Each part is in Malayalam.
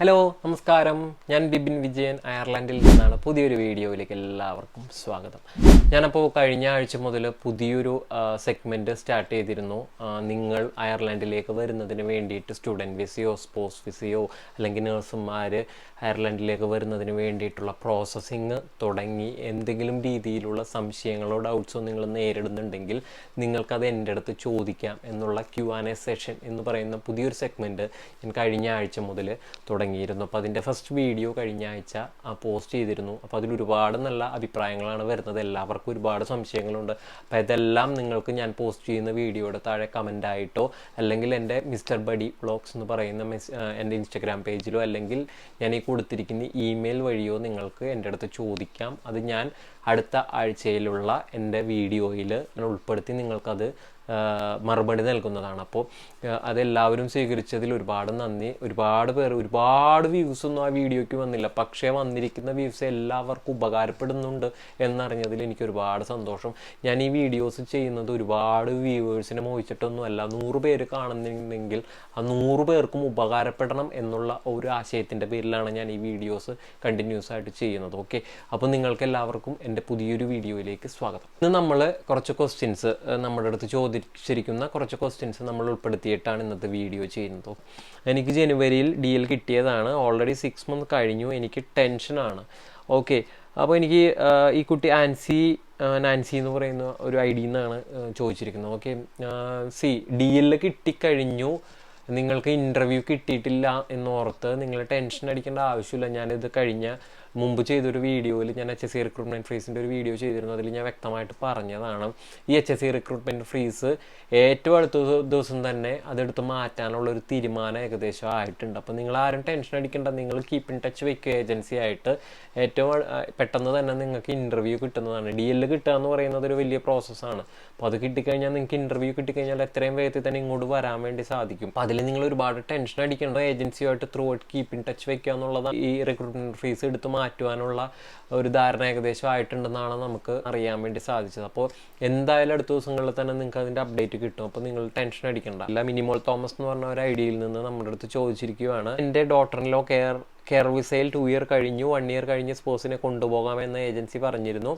ഹലോ നമസ്കാരം. ഞാൻ ബിബിൻ വിജയൻ അയർലൻഡിൽ നിന്നാണ് പുതിയൊരു വീഡിയോയിലേക്ക് എല്ലാവർക്കും സ്വാഗതം. ഞാനപ്പോൾ കഴിഞ്ഞ ആഴ്ച മുതൽ പുതിയൊരു സെഗ്മെന്റ് സ്റ്റാർട്ട് ചെയ്തിരുന്നു. നിങ്ങൾ അയർലൻഡിലേക്ക് വരുന്നതിന് വേണ്ടിയിട്ട് സ്റ്റുഡന്റ് വിസയോ സ്പോർട്സ് വിസയോ അല്ലെങ്കിൽ നഴ്സുമാർ അയർലൻഡിലേക്ക് വരുന്നതിന് വേണ്ടിയിട്ടുള്ള പ്രോസസ്സിങ് തുടങ്ങി. എന്തെങ്കിലും രീതിയിലുള്ള സംശയങ്ങളോ ഡൗട്ട്സോ നിങ്ങൾ നേരിടുന്നുണ്ടെങ്കിൽ നിങ്ങൾക്കത് എന്റെ അടുത്ത് ചോദിക്കാം എന്നുള്ള ക്യു ആൻ എ സെഷൻ എന്ന് പറയുന്ന പുതിയൊരു സെഗ്മെന്റ് ഞാൻ കഴിഞ്ഞ ആഴ്ച മുതൽ തുടങ്ങിയിരുന്നു. അപ്പോൾ അതിന്റെ ഫസ്റ്റ് വീഡിയോ കഴിഞ്ഞ ആഴ്ച പോസ്റ്റ് ചെയ്തിരുന്നു. അപ്പോൾ അതിൽ ഒരുപാട് നല്ല അഭിപ്രായങ്ങളാണ് വരുന്നത്. എല്ലാവർക്കും ഒരുപാട് സംശയങ്ങളുണ്ട്. അപ്പോൾ ഇതെല്ലാം നിങ്ങൾക്ക് ഞാൻ പോസ്റ്റ് ചെയ്യുന്ന വീഡിയോയുടെ താഴെ കമന്റായിട്ടോ അല്ലെങ്കിൽ എന്റെ മിസ്റ്റർ ബഡി വ്ളോഗ്സ് എന്ന് പറയുന്ന മെസ് എന്റെ ഇൻസ്റ്റഗ്രാം പേജിലോ അല്ലെങ്കിൽ ഞാൻ ഈ കൊടുത്തിരിക്കുന്ന ഇമെയിൽ വഴിയോ നിങ്ങൾക്ക് എന്റെ അടുത്ത് ചോദിക്കാം. അത് ഞാൻ അടുത്ത ആഴ്ചയിലുള്ള എന്റെ വീഡിയോയിൽ ഉൾപ്പെടുത്തി. നിങ്ങൾക്കത് മറുപടി നൽകുന്നതാണ്. അപ്പോൾ അതെല്ലാവരും സ്വീകരിച്ചതിൽ ഒരുപാട് നന്ദി. ഒരുപാട് പേർ ഒരുപാട് വ്യൂസ് ഒന്നും ആ വീഡിയോയ്ക്ക് വന്നില്ല. പക്ഷേ വന്നിരിക്കുന്ന വ്യൂസ് എല്ലാവർക്കും ഉപകാരപ്പെടുന്നുണ്ട് എന്നറിഞ്ഞതിൽ എനിക്ക് ഒരുപാട് സന്തോഷം. ഞാൻ ഈ വീഡിയോസ് ചെയ്യുന്നത് ഒരുപാട് വ്യൂവേഴ്സിനെ മോഹിച്ചിട്ടൊന്നുമല്ല. നൂറ് പേര് കാണുന്നുണ്ടെങ്കിൽ ആ നൂറ് പേർക്കും ഉപകാരപ്പെടണം എന്നുള്ള ഒരു ആശയത്തിന്റെ പേരിലാണ് ഞാൻ ഈ വീഡിയോസ് കണ്ടിന്യൂസ് ആയിട്ട് ചെയ്യുന്നത്. ഓക്കെ അപ്പോൾ നിങ്ങൾക്ക് എല്ലാവർക്കും എന്റെ പുതിയൊരു വീഡിയോയിലേക്ക് സ്വാഗതം. ഇന്ന് നമ്മൾ കുറച്ച് ക്വസ്റ്റ്യൻസ് നമ്മുടെ അടുത്ത് ചോദിച്ചിരിക്കുന്ന കുറച്ച് ക്വസ്റ്റ്യൻസ് നമ്മൾ ഉൾപ്പെടുത്തിയിട്ടാണ് ഇന്നത്തെ വീഡിയോ ചെയ്യുന്നത്. എനിക്ക് ജനുവരിയിൽ ഡി എൽ കിട്ടിയതാണ്. ഓൾറെഡി സിക്സ് മന്ത് കഴിഞ്ഞു. എനിക്ക് ടെൻഷനാണ് ഓക്കെ അപ്പോൾ എനിക്ക് ഈ കുട്ടി ആൻസി നാൻസി എന്ന് പറയുന്ന ഒരു ഐ ഡിയിൽ നിന്നാണ് ചോദിച്ചിരിക്കുന്നത്. ഓക്കെ സി ഡി എൽ കിട്ടിക്കഴിഞ്ഞു. നിങ്ങൾക്ക് ഇന്റർവ്യൂ കിട്ടിയിട്ടില്ല എന്നോർത്ത് നിങ്ങൾ ടെൻഷൻ അടിക്കേണ്ട ആവശ്യമില്ല. ഞാനിത് കഴിഞ്ഞ മുമ്പ് ചെയ്തൊരു വീഡിയോയിൽ ഞാൻ എച്ച് എസ് സി റിക്രൂട്ട്മെന്റ് ഫ്രീസിന്റെ ഒരു വീഡിയോ ചെയ്തിരുന്നു. അതിൽ ഞാൻ വ്യക്തമായിട്ട് പറഞ്ഞതാണ്. ഈ H S C recruitment freeze ഏറ്റവും അടുത്ത ദിവ- ദിവസം തന്നെ അതെടുത്ത് മാറ്റാനുള്ള ഒരു തീരുമാനം ഏകദേശം ആയിട്ടുണ്ട്. അപ്പോൾ നിങ്ങൾ ആരും ടെൻഷൻ അടിക്കേണ്ട. നിങ്ങൾ കീപ്പ് ഇൻ ടച്ച് വെക്കുക ഏജൻസി ആയിട്ട്. ഏറ്റവും പെട്ടെന്ന് തന്നെ നിങ്ങൾക്ക് ഇന്റർവ്യൂ കിട്ടുന്നതാണ്. ഡി എൽ കിട്ടുക എന്ന് പറയുന്നത് ഒരു വലിയ പ്രോസസ്സാണ് അപ്പോൾ അത് കിട്ടിക്കഴിഞ്ഞാൽ നിങ്ങൾക്ക് ഇന്റർവ്യൂ കിട്ടിക്കഴിഞ്ഞാൽ എത്രയും വേഗത്തിൽ തന്നെ ഇങ്ങോട്ട് വരാൻ വേണ്ടി സാധിക്കും. അപ്പോൾ അതിൽ നിങ്ങൾ ഒരുപാട് ടെൻഷൻ അടിക്കേണ്ട ഏജൻസിയുമായിട്ട് throughout keep in touch വെക്കുക എന്നുള്ളതാണ് ഈ റിക്രൂട്ട്മെന്റ് ഫീസ് എടുത്ത് മാറ്റുവാനുള്ള ഒരു ധാരണ ഏകദേശം ആയിട്ടുണ്ടെന്നാണ് നമുക്ക് അറിയാൻ വേണ്ടി സാധിച്ചത്. അപ്പോൾ എന്തായാലും അടുത്ത ദിവസങ്ങളിൽ തന്നെ നിങ്ങൾക്ക് അതിന്റെ അപ്ഡേറ്റ് കിട്ടും. അപ്പോൾ നിങ്ങൾ ടെൻഷൻ അടിക്കണ്ട. അല്ല മിനിമോൾ തോമസ് എന്ന് പറഞ്ഞ ഒരു ഐഡിയയിൽ നിന്ന് നമ്മുടെ അടുത്ത് ചോദിച്ചിരിക്കുകയാണ് എന്റെ ഡോട്ടറിലോ കെയർ കെയർ വിസയിൽ ടു ഇയർ കഴിഞ്ഞു വൺ ഇയർ കഴിഞ്ഞ് സ്പോസിനെ കൊണ്ടുപോകാമെന്ന ഏജൻസി പറഞ്ഞിരുന്നു.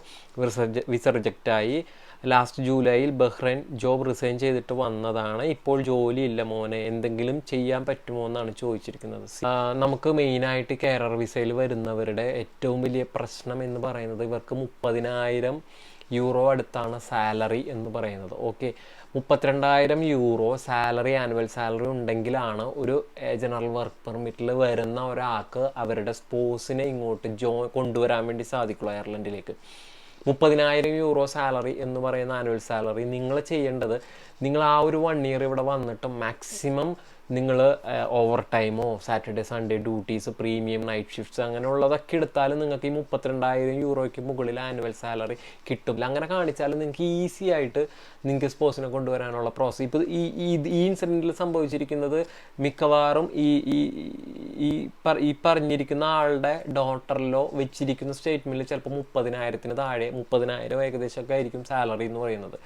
വിസ റിജക്റ്റായി ലാസ്റ്റ് ജൂലൈയിൽ ബഹ്റൈൻ ജോബ് റിസൈൻ ചെയ്തിട്ട് വന്നതാണ്. ഇപ്പോൾ ജോലിയില്ല മോനെ. എന്തെങ്കിലും ചെയ്യാൻ പറ്റുമോ എന്നാണ് ചോദിച്ചിരിക്കുന്നത്. നമുക്ക് മെയിനായിട്ട് കെയർ വിസയിൽ വരുന്നവരുടെ ഏറ്റവും വലിയ പ്രശ്നം എന്ന് പറയുന്നത് ഇവർക്ക് മുപ്പതിനായിരം യൂറോ അടുത്താണ് സാലറി എന്ന് പറയുന്നത്. ഓക്കെ. മുപ്പത്തിരണ്ടായിരം യൂറോ സാലറി ആനുവൽ സാലറി ഉണ്ടെങ്കിലാണ് ഒരു ജനറൽ വർക്ക് പെർമിറ്റിൽ വരുന്ന ഒരാൾക്ക് അവരുടെ സ്പോസിനെ ഇങ്ങോട്ട് ജോ കൊണ്ടുവരാൻ വേണ്ടി സാധിക്കുള്ളൂ അയർലൻഡിലേക്ക്. മുപ്പതിനായിരം യൂറോ സാലറി എന്ന് പറയുന്ന ആനുവൽ സാലറി നിങ്ങൾ ചെയ്യേണ്ടത് നിങ്ങൾ ആ ഒരു വൺ ഇയർ ഇവിടെ വന്നിട്ട് മാക്സിമം നിങ്ങൾ over ടൈമോ Saturday Sunday duties premium night shifts അങ്ങനെയുള്ളതൊക്കെ എടുത്താലും നിങ്ങൾക്ക് ഈ മുപ്പത്തിരണ്ടായിരം യൂറോയ്ക്ക് മുകളിൽ ആനുവൽ സാലറി കിട്ടില്ല അങ്ങനെ കാണിച്ചാൽ നിങ്ങൾക്ക് ഈസി ആയിട്ട് നിങ്ങൾക്ക് സ്പോർട്സിനെ കൊണ്ടുവരാനുള്ള പ്രോസസ് ഇപ്പോൾ ഈ ഈ ഈ ഇൻസിഡന്റിൽ സംഭവിച്ചിരിക്കുന്നത് മിക്കവാറും ഈ ഈ ഈ പറഞ്ഞിരിക്കുന്ന ആളുടെ ഡോട്ടറിലോ വെച്ചിരിക്കുന്ന സ്റ്റേറ്റ്മെന്റിൽ ചിലപ്പോൾ മുപ്പതിനായിരത്തിന് താഴെ മുപ്പതിനായിരം ഏകദേശമൊക്കെ ആയിരിക്കും സാലറി എന്ന് പറയുന്നത്.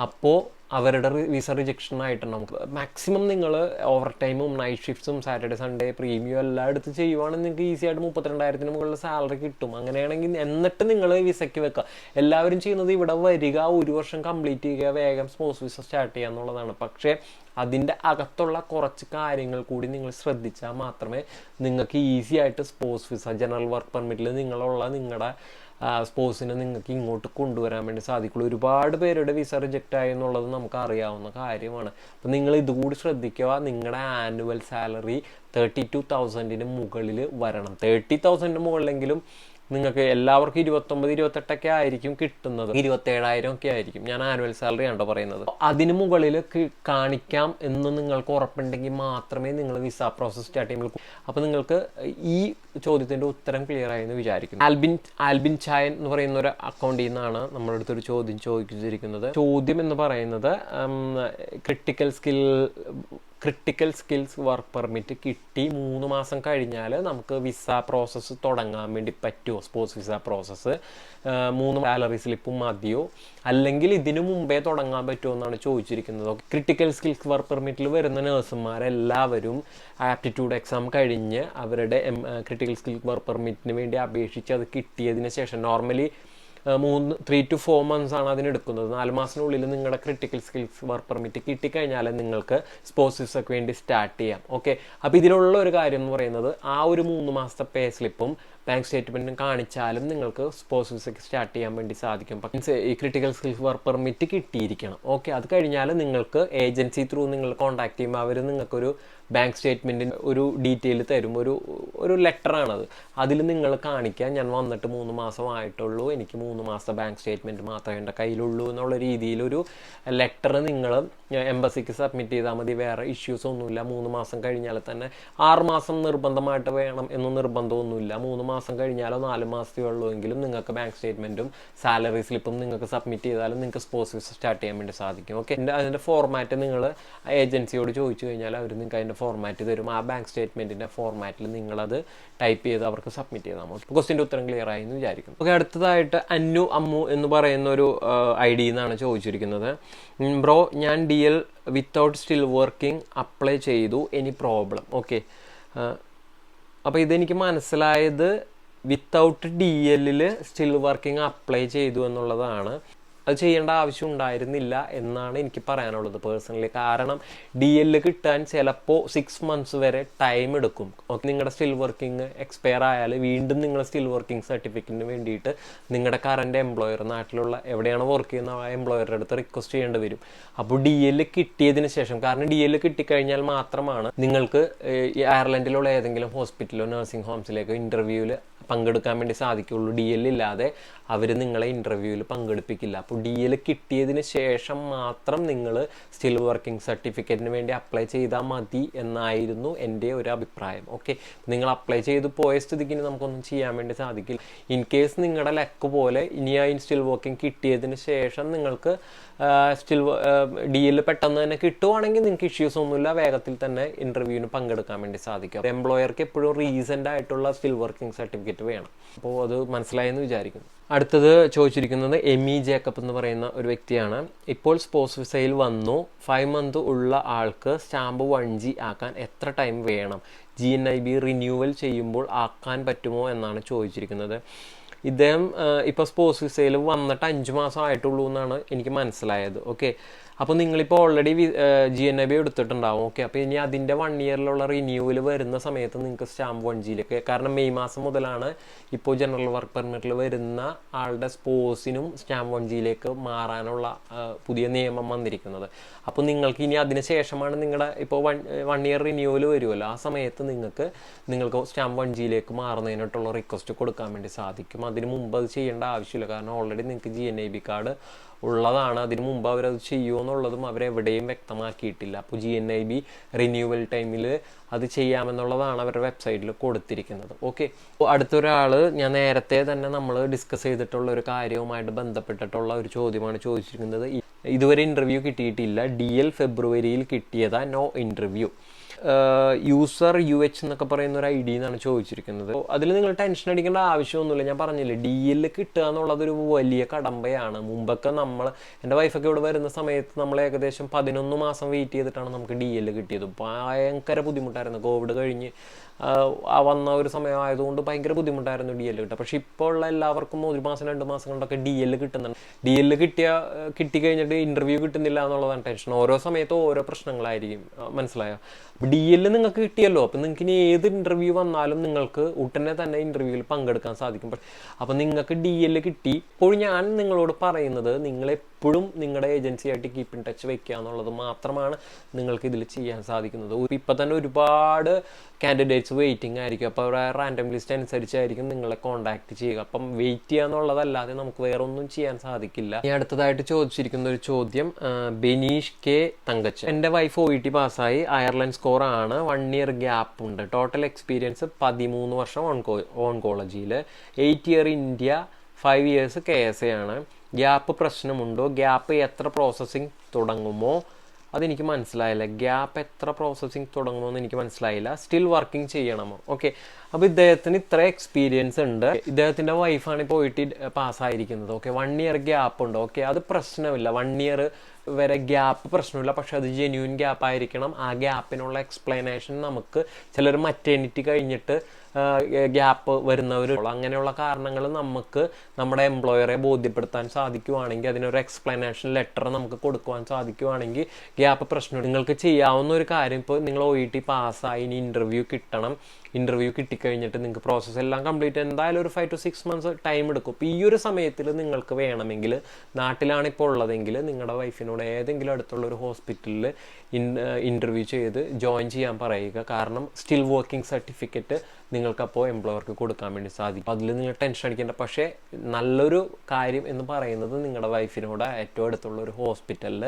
അപ്പോൾ അവരുടെ വിസ റിജക്ഷൻ ആയിട്ടുണ്ട് നമുക്ക് മാക്സിമം നിങ്ങൾ ഓവർ ടൈമും നൈറ്റ് ഷിഫ്റ്റ്സും സാറ്റർഡേ സൺഡേ പ്രീമിയം എല്ലാം എടുത്ത് ചെയ്യുവാണെങ്കിൽ നിങ്ങൾക്ക് ഈസി ആയിട്ട് മുപ്പത്തിരണ്ടായിരത്തിന് മുകളിൽ സാലറി കിട്ടും. അങ്ങനെയാണെങ്കിൽ എന്നിട്ട് നിങ്ങൾ വിസയ്ക്ക് വെക്കുക എല്ലാവരും ചെയ്യുന്നത് ഇവിടെ വരിക ഒരു വർഷം കംപ്ലീറ്റ് ചെയ്യുക വേഗം സ്പോർട്സ് വിസ സ്റ്റാർട്ട് ചെയ്യുക എന്നുള്ളതാണ്. പക്ഷേ അതിന്റെ അകത്തുള്ള കുറച്ച് കാര്യങ്ങൾ കൂടി നിങ്ങൾ ശ്രദ്ധിച്ചാൽ മാത്രമേ നിങ്ങൾക്ക് ഈസി ആയിട്ട് സ്പോർട്സ് വിസ ജനറൽ വർക്ക് പെർമിറ്റിൽ നിങ്ങളുള്ള നിങ്ങളുടെ സ്പോർട്സിനെ നിങ്ങൾക്ക് ഇങ്ങോട്ട് കൊണ്ടുവരാൻ വേണ്ടി സാധിക്കുള്ളൂ. ഒരുപാട് പേരുടെ വിസ റിജക്റ്റ് ആയി എന്നുള്ളത് നമുക്ക് അറിയാവുന്ന കാര്യമാണ്. അപ്പം നിങ്ങൾ ഇതുകൂടി ശ്രദ്ധിക്കുക. നിങ്ങളുടെ ആനുവൽ സാലറി തേർട്ടി ടു തൗസൻഡിന് മുകളിൽ വരണം. തേർട്ടി തൗസൻഡിന് മുകളിലെങ്കിലും നിങ്ങൾക്ക് എല്ലാവർക്കും ഇരുപത്തൊമ്പത് ഇരുപത്തെട്ടൊക്കെ ആയിരിക്കും കിട്ടുന്നത്. ഇരുപത്തേഴായിരം ഒക്കെ ആയിരിക്കും. ഞാൻ ആനുവൽ സാലറി ആണ്ടോ പറയുന്നത്. അതിന് മുകളിൽ കാണിക്കാം എന്ന് നിങ്ങൾക്ക് ഉറപ്പുണ്ടെങ്കിൽ മാത്രമേ നിങ്ങൾ വിസ പ്രോസസ് സ്റ്റാർട്ട് ചെയ്യുമ്പോൾ അപ്പോൾ നിങ്ങൾക്ക് ഈ ചോദ്യത്തിന്റെ ഉത്തരം ക്ലിയർ ആയി എന്ന് വിചാരിക്കുന്നു. ആൽബിൻ ആൽബിൻ ചായൻ എന്ന് പറയുന്ന ഒരു അക്കൗണ്ടിൽ നിന്നാണ് നമ്മുടെ അടുത്തൊരു ചോദ്യം ചോദിച്ചിരിക്കുന്നത്. ചോദ്യം എന്ന് പറയുന്നത് critical skill critical skills work permit കിട്ടി മൂന്ന് മാസം കഴിഞ്ഞാൽ നമുക്ക് വിസ പ്രോസസ്സ് തുടങ്ങാൻ വേണ്ടി പറ്റുമോ സ്പോർട്സ് വിസ പ്രോസസ്സ് മൂന്ന് സാലറി സ്ലിപ്പും മതിയോ? അല്ലെങ്കിൽ ഇതിനു മുമ്പേ തുടങ്ങാൻ പറ്റുമോ എന്നാണ് ചോദിച്ചിരിക്കുന്നത്. ക്രിട്ടിക്കൽ സ്കിൽസ് വർക്ക് പെർമിറ്റിൽ വരുന്ന നേഴ്സുമാരെല്ലാവരും ആപ്റ്റിറ്റ്യൂഡ് എക്സാം കഴിഞ്ഞ് അവരുടെ ക്രിട്ടിക്കൽ സ്കിൽസ് വർക്ക് പെർമിറ്റിന് വേണ്ടി അപേക്ഷിച്ച് അത് കിട്ടിയതിന് ശേഷം നോർമലി മൂന്ന് ത്രീ ടു ഫോർ മന്ത്സ് ആണ് അതിനെടുക്കുന്നത് നാല് മാസത്തിനുള്ളിൽ നിങ്ങളുടെ ക്രിട്ടിക്കൽ സ്കിൽസ് വർക്ക് പെർമിറ്റ് കിട്ടിക്കഴിഞ്ഞാൽ നിങ്ങൾക്ക് സ്പോർട്സ് വിസയ്ക്ക് വേണ്ടി സ്റ്റാർട്ട് ചെയ്യാം. ഓക്കെ അപ്പോൾ ഇതിലുള്ള ഒരു കാര്യം എന്ന് പറയുന്നത് ആ ഒരു മൂന്ന് മാസത്തെ പേ സ്ലിപ്പും ബാങ്ക് സ്റ്റേറ്റ്മെന്റും കാണിച്ചാലും നിങ്ങൾക്ക് സ്പോർട്സ് വിസയ്ക്ക് സ്റ്റാർട്ട് ചെയ്യാൻ വേണ്ടി സാധിക്കും. പക്ഷേ ഈ ക്രിട്ടിക്കൽ സ്കിൽസ് വർക്ക് പെർമിറ്റ് കിട്ടിയിരിക്കണം. ഓക്കെ അത് കഴിഞ്ഞാൽ നിങ്ങൾക്ക് ഏജൻസി ത്രൂ നിങ്ങൾ കോൺടാക്ട് ചെയ്യുമ്പോൾ അവർ നിങ്ങൾക്കൊരു ബാങ്ക് സ്റ്റേറ്റ്മെന്റിന് ഒരു ഡീറ്റെയിൽ തരും. ഒരു ഒരു ലെറ്ററാണത് അതിൽ നിങ്ങൾ കാണിക്കുക ഞാൻ വന്നിട്ട് മൂന്ന് മാസമായിട്ടുള്ളൂ. എനിക്ക് മൂന്ന് മാസത്തെ ബാങ്ക് സ്റ്റേറ്റ്മെന്റ് മാത്രമേ എന്റെ കയ്യിലുള്ളൂ എന്നുള്ള രീതിയിലൊരു ലെറ്റർ നിങ്ങൾ എംബസിക്ക് സബ്മിറ്റ് ചെയ്താൽ മതി. വേറെ ഇഷ്യൂസ് ഒന്നുമില്ല. മൂന്ന് മാസം കഴിഞ്ഞാൽ തന്നെ ആറ് മാസം നിർബന്ധമായിട്ട് വേണം എന്ന് നിർബന്ധമൊന്നുമില്ല. മൂന്ന് മാസം കഴിഞ്ഞാലോ നാല് മാസത്തേ ഉള്ളൂ എങ്കിലും നിങ്ങൾക്ക് ബാങ്ക് സ്റ്റേറ്റ്മെന്റും സാലറി സ്ലിപ്പും നിങ്ങൾക്ക് സബ്മിറ്റ് ചെയ്താലും നിങ്ങൾക്ക് സ്പോർട്സ് വിസ സ്റ്റാർട്ട് ചെയ്യാൻ വേണ്ടി സാധിക്കും. ഓക്കെ അതിന്റെ ഫോർമാറ്റ് നിങ്ങൾ ഏജൻസിയോട് ചോദിച്ചു കഴിഞ്ഞാൽ അവർ നിങ്ങൾക്ക് അതിന്റെ ഫോർമാറ്റ് തരും. ആ ബാങ്ക് സ്റ്റേറ്റ്മെന്റിന്റെ ഫോർമാറ്റിൽ നിങ്ങളത് ടൈപ്പ് ചെയ്ത് അവർക്ക് സബ്മിറ്റ് ചെയ്താൽ മതി. ക്വസ്റ്റിന്റെ ഉത്തരം ക്ലിയർ ആയി എന്ന് വിചാരിക്കും ഓക്കെ അടുത്തതായിട്ട് അന്നു അമ്മു എന്ന് പറയുന്ന ഒരു ഐ ഡി എന്നാണ് ചോദിച്ചിരിക്കുന്നത്. ബ്രോ ഞാൻ D L without still working apply ചെയ്തു. എനി പ്രോബ്ലം ഓക്കെ അപ്പോൾ ഇതെനിക്ക് മനസ്സിലായത് വിത്തൗട്ട് ഡി എല്ലിൽ സ്റ്റിൽ വർക്കിംഗ് അപ്ലൈ ചെയ്തു എന്നുള്ളതാണ്. അത് ചെയ്യേണ്ട ആവശ്യം ഉണ്ടായിരുന്നില്ല എന്നാണ് എനിക്ക് പറയാനുള്ളത് പേഴ്സണലി കാരണം ഡി എൽ കിട്ടാൻ ചിലപ്പോൾ സിക്സ് മന്ത്സ് വരെ ടൈം എടുക്കും. നിങ്ങളുടെ സ്റ്റിൽ വർക്കിംഗ് എക്സ്പയർ ആയാൽ വീണ്ടും നിങ്ങളുടെ സ്റ്റിൽ വർക്കിംഗ് സർട്ടിഫിക്കറ്റിന് വേണ്ടിയിട്ട് നിങ്ങളുടെ കറണ്ട് എംപ്ലോയർ നാട്ടിലുള്ള എവിടെയാണ് വർക്ക് ചെയ്യുന്ന ആ എംപ്ലോയറുടെ അടുത്ത് റിക്വസ്റ്റ് ചെയ്യേണ്ടി വരും. അപ്പോൾ ഡി എൽ കിട്ടിയതിന് ശേഷം കാരണം ഡി എൽ കിട്ടിക്കഴിഞ്ഞാൽ മാത്രമാണ് നിങ്ങൾക്ക് അയർലൻഡിലുള്ള ഏതെങ്കിലും ഹോസ്പിറ്റലോ നഴ്സിംഗ് ഹോംസിലേക്കോ ഇന്റർവ്യൂവിൽ പങ്കെടുക്കാൻ വേണ്ടി സാധിക്കുള്ളൂ. ഡി എൽ ഇല്ലാതെ അവർ നിങ്ങളെ ഇന്റർവ്യൂവിൽ പങ്കെടുപ്പിക്കില്ല. അപ്പോൾ ഡി എൽ കിട്ടിയതിന് ശേഷം മാത്രം നിങ്ങൾ സ്റ്റിൽ വർക്കിംഗ് സർട്ടിഫിക്കറ്റിന് വേണ്ടി അപ്ലൈ ചെയ്താൽ മതി എന്നായിരുന്നു എന്റെ ഒരു അഭിപ്രായം. ഓക്കെ നിങ്ങൾ അപ്ലൈ ചെയ്ത് പോയ സ്ഥിതിക്ക് നമുക്കൊന്നും ചെയ്യാൻ വേണ്ടി സാധിക്കില്ല. ഇൻ കേസ് നിങ്ങളുടെ ലക്ക് പോലെ ഇനി ആ സ്റ്റിൽ വർക്കിംഗ് കിട്ടിയതിന് ശേഷം നിങ്ങൾക്ക് സ്റ്റിൽ ഡി എൽ പെട്ടെന്ന് തന്നെ കിട്ടുവാണെങ്കിൽ നിങ്ങൾക്ക് ഇഷ്യൂസ് ഒന്നുമില്ല. വേഗത്തിൽ തന്നെ ഇന്റർവ്യൂവിന് പങ്കെടുക്കാൻ വേണ്ടി സാധിക്കും. എംപ്ലോയർക്ക് എപ്പോഴും റീസെന്റ് ആയിട്ടുള്ള സ്റ്റിൽ വർക്കിംഗ് സർട്ടിഫിക്കറ്റ് വേണം. അപ്പോൾ അത് മനസ്സിലായെന്ന് വിചാരിക്കുന്നു. അടുത്തത് ചോദിച്ചിരിക്കുന്നത് എം ഇ ജേക്കബ് എന്ന് പറയുന്ന ഒരു വ്യക്തിയാണ്. ഇപ്പോൾ സ്പോർട്സ് വിസയിൽ വന്നു. ഫൈവ് മന്ത് ഉള്ള ആൾക്ക് സ്റ്റാമ്പ് വൺ ജി ആക്കാൻ എത്ര ടൈം വേണം? G N I B renewal ചെയ്യുമ്പോൾ ആക്കാൻ പറ്റുമോ എന്നാണ് ചോദിച്ചിരിക്കുന്നത്. ഇദ്ദേഹം ഇപ്പോൾ സ്പോർട്സ് വിസയിൽ വന്നിട്ട് അഞ്ച് മാസം ആയിട്ടുള്ളൂ എന്നാണ് എനിക്ക് മനസ്സിലായത്. ഓക്കെ അപ്പോൾ നിങ്ങളിപ്പോൾ already G N I B എടുത്തിട്ടുണ്ടാവും. Okay അപ്പോൾ ഇനി അതിന്റെ വൺ ഇയറിലുള്ള റിന്യൂവൽ വരുന്ന സമയത്ത് നിങ്ങൾക്ക് സ്റ്റാമ്പ് വൺ ജിയിലേക്ക് കാരണം മെയ് മാസം മുതലാണ് ഇപ്പോൾ ജനറൽ വർക്ക് പെർമിറ്റിൽ വരുന്ന ആളുടെ സ്പോർട്സിനും സ്റ്റാമ്പ് വൺ ജിയിലേക്ക് മാറാനുള്ള പുതിയ നിയമം വന്നിരിക്കുന്നത്. അപ്പോൾ നിങ്ങൾക്ക് ഇനി അതിന് ശേഷമാണ് നിങ്ങളുടെ ഇപ്പോൾ വൺ വൺ ഇയർ റിന്യൂവൽ വരുമല്ലോ ആ സമയത്ത് നിങ്ങൾക്ക് നിങ്ങൾക്ക് സ്റ്റാമ്പ് വൺ ജിയിലേക്ക് മാറുന്നതിനായിട്ടുള്ള റിക്വസ്റ്റ് കൊടുക്കാൻ വേണ്ടി സാധിക്കും അതിന് മുമ്പ് അത് ചെയ്യേണ്ട ആവശ്യമില്ല. കാരണം ഓൾറെഡി നിങ്ങൾക്ക് G N I B card ഉള്ളതാണ്. അതിന് മുമ്പ് അവരത് ചെയ്യുമോ എന്നുള്ളതും അവരെവിടെയും വ്യക്തമാക്കിയിട്ടില്ല. അപ്പോൾ G N I B renewal ടൈമിൽ അത് ചെയ്യാമെന്നുള്ളതാണ് അവരുടെ വെബ്സൈറ്റിൽ കൊടുത്തിരിക്കുന്നത്. ഓക്കെ അടുത്തൊരാൾ ഞാൻ നേരത്തെ തന്നെ നമ്മൾ ഡിസ്കസ് ചെയ്തിട്ടുള്ള ഒരു കാര്യവുമായിട്ട് ബന്ധപ്പെട്ടിട്ടുള്ള ഒരു ചോദ്യമാണ് ചോദിച്ചിരിക്കുന്നത്. ഇതുവരെ ഇന്റർവ്യൂ കിട്ടിയിട്ടില്ല. ഡി എൽ ഫെബ്രുവരിയിൽ കിട്ടിയതാ no interview user U H എന്നൊക്കെ പറയുന്ന ഒരു ഐ ഡി എന്നാണ് ചോദിച്ചിരിക്കുന്നത്. അതിൽ നിങ്ങൾ ടെൻഷൻ അടിക്കേണ്ട ആവശ്യമൊന്നുമില്ല. ഞാൻ പറഞ്ഞില്ലേ ഡി എൽ കിട്ടുക എന്നുള്ളത് ഒരു വലിയ കടമ്പയാണ്. മുമ്പൊക്കെ നമ്മൾ എന്റെ വൈഫൊക്കെ ഇവിടെ വരുന്ന സമയത്ത് നമ്മൾ ഏകദേശം പതിനൊന്ന് മാസം വെയിറ്റ് ചെയ്തിട്ടാണ് നമുക്ക് ഡി എൽ കിട്ടിയത്. ഭയങ്കര ബുദ്ധിമുട്ടായിരുന്നു. കോവിഡ് കഴിഞ്ഞ് വന്ന ഒരു സമയമായതുകൊണ്ട് ഭയങ്കര ബുദ്ധിമുട്ടായിരുന്നു ഡി എൽ കിട്ടുക. പക്ഷേ ഇപ്പോൾ ഉള്ള എല്ലാവർക്കും ഒരു മാസം രണ്ട് മാസം കൊണ്ടൊക്കെ ഡി എൽ കിട്ടുന്നുണ്ട്. ഡി എൽ കിട്ടിയ കിട്ടി കഴിഞ്ഞിട്ട് ഇന്റർവ്യൂ കിട്ടുന്നില്ല എന്നുള്ളതാണ് ടെൻഷൻ ഓരോ സമയത്തും ഓരോ പ്രശ്നങ്ങളായിരിക്കും മനസ്സിലായോ? ഡി എൽ നിങ്ങൾക്ക് കിട്ടിയല്ലോ. അപ്പം നിങ്ങൾക്ക് ഇനി ഏത് ഇന്റർവ്യൂ വന്നാലും നിങ്ങൾക്ക് ഉടനെ തന്നെ ഇന്റർവ്യൂവിൽ പങ്കെടുക്കാൻ സാധിക്കും. അപ്പം നിങ്ങൾക്ക് ഡി എൽ കിട്ടി. ഇപ്പോൾ ഞാൻ നിങ്ങളോട് പറയുന്നത് നിങ്ങളെപ്പോഴും നിങ്ങളുടെ ഏജൻസിയായിട്ട് കീപ്പ് ഇൻ ടച്ച് വെക്കുക എന്നുള്ളത് മാത്രമാണ് നിങ്ങൾക്ക് ഇതിൽ ചെയ്യാൻ സാധിക്കുന്നത്. ഇപ്പം തന്നെ ഒരുപാട് കാൻഡിഡേറ്റ്സ് വെയിറ്റിംഗ് ആയിരിക്കും. അപ്പോൾ അവരുടെ റാൻഡം ലിസ്റ്റ് അനുസരിച്ചായിരിക്കും നിങ്ങളെ കോൺടാക്ട് ചെയ്യുക. അപ്പം വെയിറ്റ് ചെയ്യുക എന്നുള്ളതല്ലാതെ നമുക്ക് വേറെ ഒന്നും ചെയ്യാൻ സാധിക്കില്ല. ഞാൻ അടുത്തതായിട്ട് ചോദിച്ചിരിക്കുന്ന ഒരു ചോദ്യം ബെനീഷ് കെ തങ്കച്ച് എന്റെ വൈഫ് ഒ ഇ ടി പാസ്സായി അയർലൻഡ് സ്കോർ ആണ് വൺ ഇയർ ഗ്യാപ്പ് ഉണ്ട് ടോട്ടൽ എക്സ്പീരിയൻസ് പതിമൂന്ന് വർഷം ഓൺകോ ഓൺകോളജിയിൽ eight year India five years K S A ആണ്. ഗ്യാപ്പ് പ്രശ്നമുണ്ടോ? ഗ്യാപ്പ് എത്ര പ്രോസസ്സിംഗ് തുടങ്ങുമോ? അതെനിക്ക് മനസ്സിലായില്ല. ഗ്യാപ്പ് എത്ര പ്രോസസ്സിങ് തുടങ്ങണമെന്ന് എനിക്ക് മനസ്സിലായില്ല. സ്റ്റിൽ വർക്കിംഗ് ചെയ്യണമോ? ഓക്കെ അപ്പോൾ ഇദ്ദേഹത്തിന് ഇത്ര എക്സ്പീരിയൻസ് ഉണ്ട്. ഇദ്ദേഹത്തിന്റെ വൈഫാണ് പോയിട്ട് പാസ്സായിരിക്കുന്നത് ഓക്കെ വൺ ഇയർ ഗ്യാപ്പ് ഉണ്ട്. ഓക്കെ അത് പ്രശ്നമില്ല. വൺ ഇയർ വരെ ഗ്യാപ്പ് പ്രശ്നമില്ല. പക്ഷെ അത് ജെന്യൂൻ ഗ്യാപ്പ് ആയിരിക്കണം. ആ ഗ്യാപ്പിനുള്ള എക്സ്പ്ലനേഷൻ നമുക്ക് ചിലർ മറ്റേണിറ്റി കഴിഞ്ഞിട്ട് ഗ്യാപ്പ് വരുന്നവരുള്ളൂ അങ്ങനെയുള്ള കാരണങ്ങൾ നമുക്ക് നമ്മുടെ എംപ്ലോയറെ ബോധ്യപ്പെടുത്താൻ സാധിക്കുവാണെങ്കിൽ അതിനൊരു എക്സ്പ്ലനേഷൻ ലെറ്റർ നമുക്ക് കൊടുക്കുവാൻ സാധിക്കുവാണെങ്കിൽ ഗ്യാപ്പ് പ്രശ്നം നിങ്ങൾക്ക് ചെയ്യാവുന്ന ഒരു കാര്യം ഇപ്പോൾ നിങ്ങൾ ഒ ഇ ടി പാസ്സായി ഇനി ഇന്റർവ്യൂ കിട്ടണം. ഇന്റർവ്യൂ കിട്ടിക്കഴിഞ്ഞിട്ട് നിങ്ങൾക്ക് പ്രോസസ്സ് എല്ലാം കംപ്ലീറ്റ് എന്തായാലും ഒരു five two six months time എടുക്കും. ഇപ്പോൾ ഈ ഒരു സമയത്തിൽ നിങ്ങൾക്ക് വേണമെങ്കിൽ നാട്ടിലാണ് ഇപ്പോൾ ഉള്ളതെങ്കിൽ നിങ്ങളുടെ വൈഫിനോട് ഏതെങ്കിലും അടുത്തുള്ള ഒരു ഹോസ്പിറ്റലിൽ ഇൻ ഇന്റർവ്യൂ ചെയ്ത് ജോയിൻ ചെയ്യാൻ പറയുക. കാരണം സ്റ്റിൽ വർക്കിംഗ് സർട്ടിഫിക്കറ്റ് നിങ്ങൾക്കപ്പോൾ എംപ്ലോയർക്ക് കൊടുക്കാൻ വേണ്ടി സാധിക്കും. അതിൽ നിങ്ങൾ ടെൻഷൻ അടിക്കേണ്ട. പക്ഷേ നല്ലൊരു കാര്യം എന്ന് പറയുന്നത് നിങ്ങളുടെ വൈഫിനോട് ഏറ്റവും അടുത്തുള്ള ഒരു ഹോസ്പിറ്റലിൽ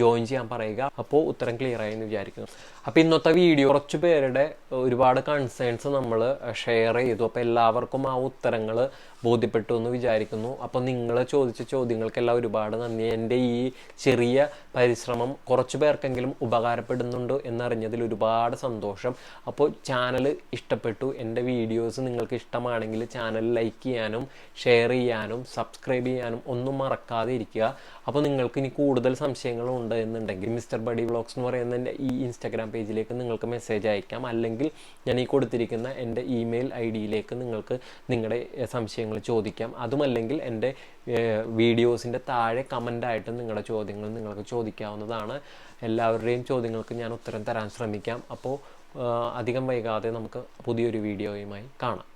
ജോയിൻ ചെയ്യാൻ പറയുക. അപ്പോൾ ഉത്തരം ക്ലിയർ ആയി എന്ന് വിചാരിക്കുന്നു. അപ്പോൾ ഇന്നത്തെ വീഡിയോ കുറച്ച് പേരുടെ ഒരുപാട് കൺസേൺസ് നമ്മൾ ഷെയർ ചെയ്തു. അപ്പോൾ എല്ലാവർക്കും ആ ഉത്തരങ്ങൾ ബോധ്യപ്പെട്ടു എന്ന് വിചാരിക്കുന്നു. അപ്പോൾ നിങ്ങൾ ചോദിച്ച ചോദ്യങ്ങൾക്കെല്ലാം ഒരുപാട് നന്ദി. എന്റെ ഈ ചെറിയ പരിശ്രമം കുറച്ച് പേർക്കെങ്കിലും ഉപകാരപ്പെടുന്നുണ്ട് എന്നറിഞ്ഞതിൽ ഒരുപാട് സന്തോഷം. അപ്പോൾ ചാനൽ ഇഷ്ടപ്പെട്ടു എന്റെ വീഡിയോസ് നിങ്ങൾക്ക് ഇഷ്ടമാണെങ്കിൽ ചാനൽ ലൈക്ക് ചെയ്യാനും ഷെയർ ചെയ്യാനും സബ്സ്ക്രൈബ് ചെയ്യാനും ഒന്നും മറക്കാതെ ഇരിക്കുക. അപ്പോൾ നിങ്ങൾക്ക് ഇനി കൂടുതൽ സംശയങ്ങളുണ്ട് എന്നുണ്ടെങ്കിൽ മിസ്റ്റർ ബഡി വ്ളോഗ്സ് എന്ന് പറയുന്ന എന്റെ ഈ ഇൻസ്റ്റാഗ്രാം പേജിലേക്ക് നിങ്ങൾക്ക് മെസ്സേജ് അയക്കാം. അല്ലെങ്കിൽ ഞാൻ ഈ കൊടുത്തിരിക്കുന്ന എന്റെ ഇമെയിൽ ഐ ഡിയിലേക്ക് നിങ്ങൾക്ക് നിങ്ങളുടെ സംശയങ്ങൾ ചോദിക്കാം. അതുമല്ലെങ്കിൽ എന്റെ വീഡിയോസിന്റെ താഴെ കമന്റായിട്ട് നിങ്ങളുടെ ചോദ്യങ്ങൾ നിങ്ങൾക്ക് ചോദിക്കാവുന്നതാണ്. എല്ലാവരുടെയും ചോദ്യങ്ങൾക്ക് ഞാൻ ഉത്തരം തരാൻ ശ്രമിക്കാം. അപ്പോൾ അധികം വൈകാതെ നമുക്ക് പുതിയൊരു വീഡിയോയുമായി കാണാം.